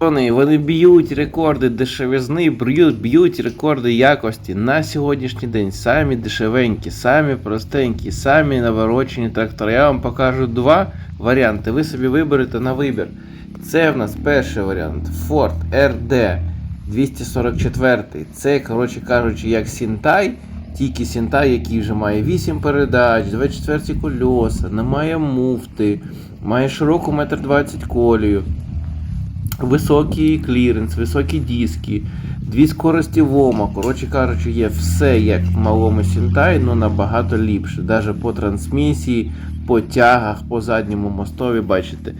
Вони, вони б'ють рекорди дешевизни, б'ють, б'ють рекорди якості на сьогоднішній день. Самі дешевенькі, самі простенькі, самі наворочені трактори. Я вам покажу два варіанти. Ви собі виберете на вибір. Це в нас перший варіант Ford RD 244. Це, коротше кажучи, як Сінтай, тільки Сінтай, який вже має 8 передач, 24 кольоса, не має муфти, має широку 1,20 м колію. Високий кліренс, високі диски, дві скорості ВОМа. Коротше кажучи, є все як в малому Сінтай, але набагато ліпше. Навіть по трансмісії, по тягах, по задньому мостові, бачите,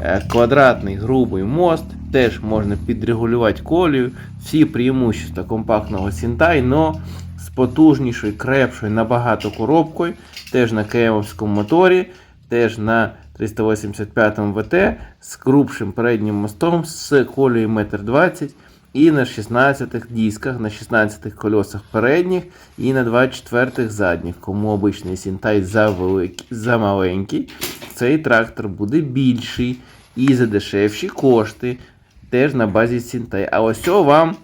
е, квадратний грубий мост, теж можна підрегулювати колію. Всі преимущества компактного Сінтай, но з потужнішою, крепшою, набагато коробкою, теж на КМовському моторі, теж на 385 ВТ з грубшим переднім мостом, з колею 1,20 м і на 16 дисках, на 16 колесах передніх і на 24 задніх. Кому обичний Сінтай за, маленький, цей трактор буде більший і за дешевші кошти. Теж на базі Сінтай. А ось о вам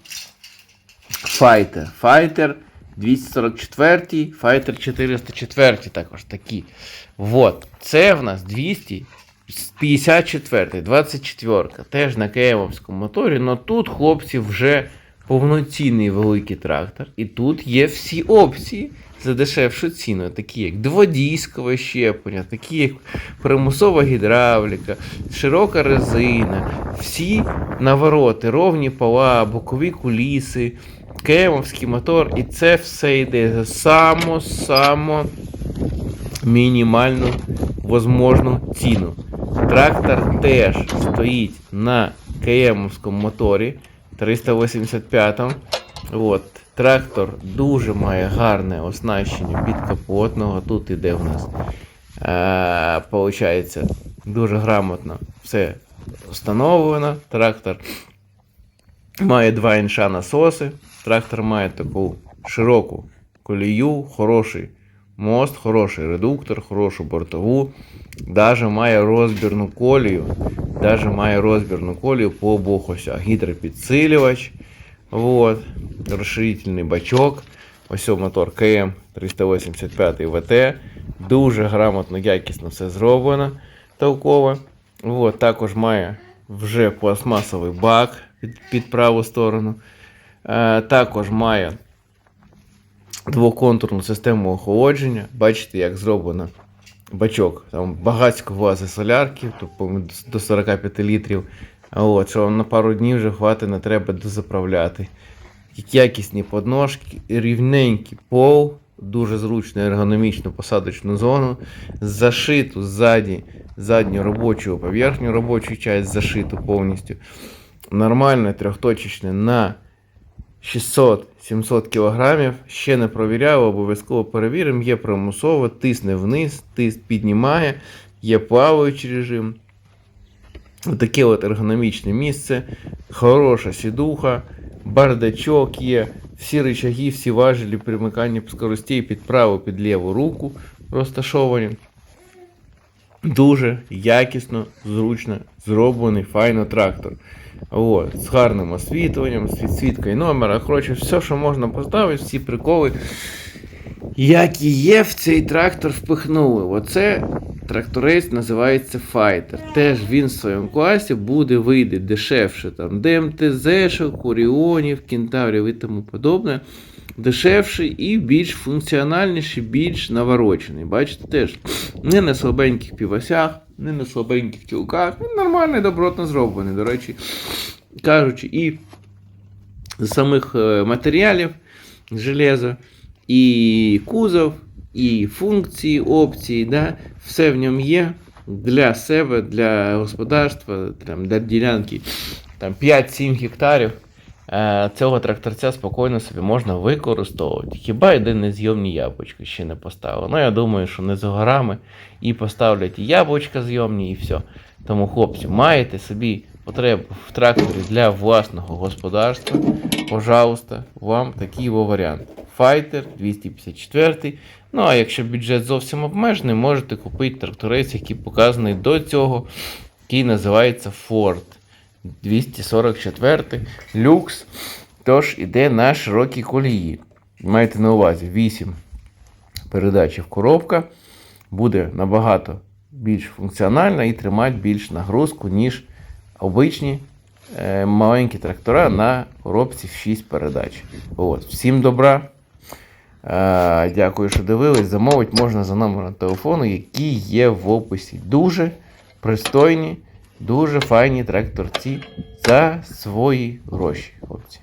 Fighter. Fighter 244, Fighter 404 також такі. Вот. Це в нас 254, 24. Теж на КМовському моторі. але тут хлопці вже повноцінний великий трактор. І тут є всі опції за дешевшу ціну, такі як дводійськове щеплення, такі як примусова гідравліка, широка резина, всі навороти, ровні пола, бокові куліси, кемовський мотор, і це все йде за само-само мінімальну возможну ціну. Трактор теж стоїть на КМовському моторі 385. От. Трактор дуже має гарне оснащення підкапотного. Тут іде в нас, е, дуже грамотно все встановлено. Трактор має два інша насоси. Трактор має таку широку колію, хороший мост, хороший редуктор, хорошу бортову. Даже має розбірну колію. Даже має розбірну колію по обох осях. Гідропідсилювач. Вот. Розширительний бачок. Ось мотор КМ 385 ВТ. Дуже грамотно, якісно все зроблено. Толково. Вот. Також має вже пластмасовий бак під, під праву сторону. Е, також має двоконтурну систему охолодження. Бачите, як зроблено бачок. Там багатько влазить солярки, по-моєму, до 45 літрів. От, що вам на пару днів вже хватить, не треба дозаправляти. Якісні подножки, рівненький пол, дуже зручну ергономічну посадочну зону, зашиту ззаді задню робочу поверхню, робочу часть зашиту повністю. Нормальне трьохточечне на 600-700 кг. Ще не провіряв, обов'язково перевіримо. Є примусово, тисне вниз, тис піднімає, є плаваючий режим. Таке от ергономічне місце, хороша сідуха, бардачок є, всі рычаги, всі важелі примикання скоростей під праву, під ліву руку розташовані. Дуже якісно, зручно зроблений файно трактор. От, з гарним освітленням, з підсвіткою номера. Коротше, все, що можна поставити, всі приколи, які є в цей трактор, впихнули. Оце тракторець називається Fighter. Теж він в своєму класі буде вийде дешевше. Там ДМТЗ, Куріонів, Кентаврів і тому подобне. Дешевший і більш функціональніший, більш наворочений. Бачите, теж не на слабеньких півосях, не на слабеньких тілках. Він нормальний, добротно зроблений. До речі, кажучи, і з самих е, матеріалів железа, і кузов, і функції, опції, да, все в ньому є для себе, для господарства, для ділянки там, 5-7 гектарів. Е, Цього тракторця спокійно собі можна використовувати. Хіба йде незйомні яблучка ще не поставили. Ну, я думаю, що не за горами і поставлять і яблучка зйомні, і все. Тому, хлопці, маєте собі потребу в тракторі для власного господарства. Пожалуйста, вам такий варіант. Fighter 254. Ну, а якщо бюджет зовсім обмежений, можете купити тракторець, який показаний до цього, який називається Ford. 244 люкс. Тож іде на широкій колії. Майте на увазі 8 передачів коробка буде набагато більш функціональна і тримати більш нагрузку, ніж обичні е, маленькі трактора на коробці в 6 передач. От. Всім добра. Е, дякую, що дивились. Замовити можна за номером телефону, який є в описі. Дуже пристойні, Дуже файні тракторці за свої гроші, хлопці.